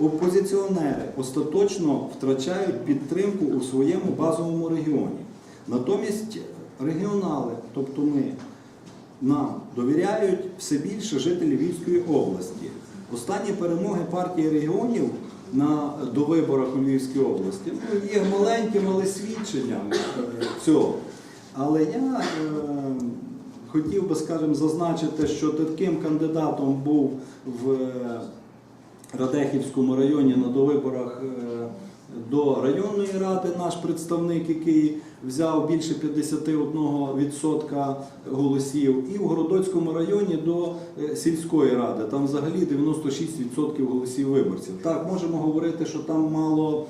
опозиціонери остаточно втрачають підтримку у своєму базовому регіоні. Натомість регіонали, тобто ми, нам довіряють все більше жителі Львівської області. Останні перемоги партії регіонів на довиборах у Львівській області ну, є маленьким, але свідченням е, цього. Але я е, хотів би, скажімо, зазначити, що таким кандидатом був в Радехівському районі на довиборах е, до районної ради наш представник, який взяв більше 51% голосів, і в Городоцькому районі до е, сільської ради. Там взагалі 96% голосів виборців. Так, можемо говорити, що там мало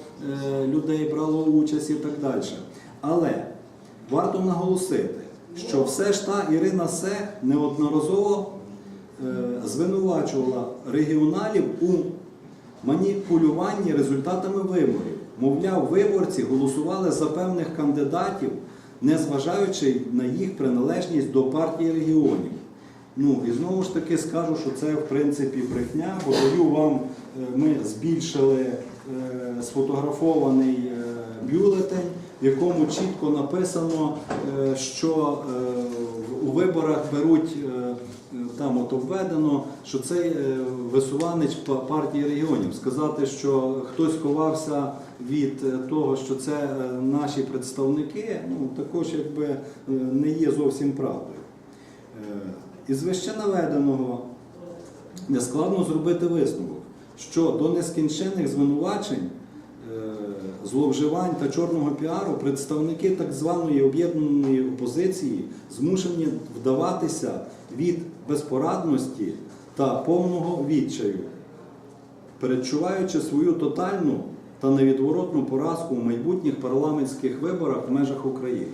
е, людей брало участь і так далі. Але варто наголосити, що все ж та Ірина Се неодноразово звинувачувала регіоналів у маніпулюванні результатами виборів. Мовляв, виборці голосували за певних кандидатів, незважаючи на їх приналежність до партії регіонів. Ну і знову ж таки скажу, що це в принципі брехня, бо даю вам, е, ми збільшили е, сфотографований е, бюлетень, в якому чітко написано, що у виборах беруть там от обведено, що це е, висуванець партії регіонів. Сказати, що хтось ховався від е, того, що це е, наші представники, ну також якби е, не є зовсім правдою. Е, Із вище наведеного нескладно зробити висновок, що до нескінченних звинувачень, е, зловживань та чорного піару представники так званої об'єднаної опозиції змушені вдаватися від безпорадності та повного відчаю, передчуваючи свою тотальну та невідворотну поразку у майбутніх парламентських виборах в межах України.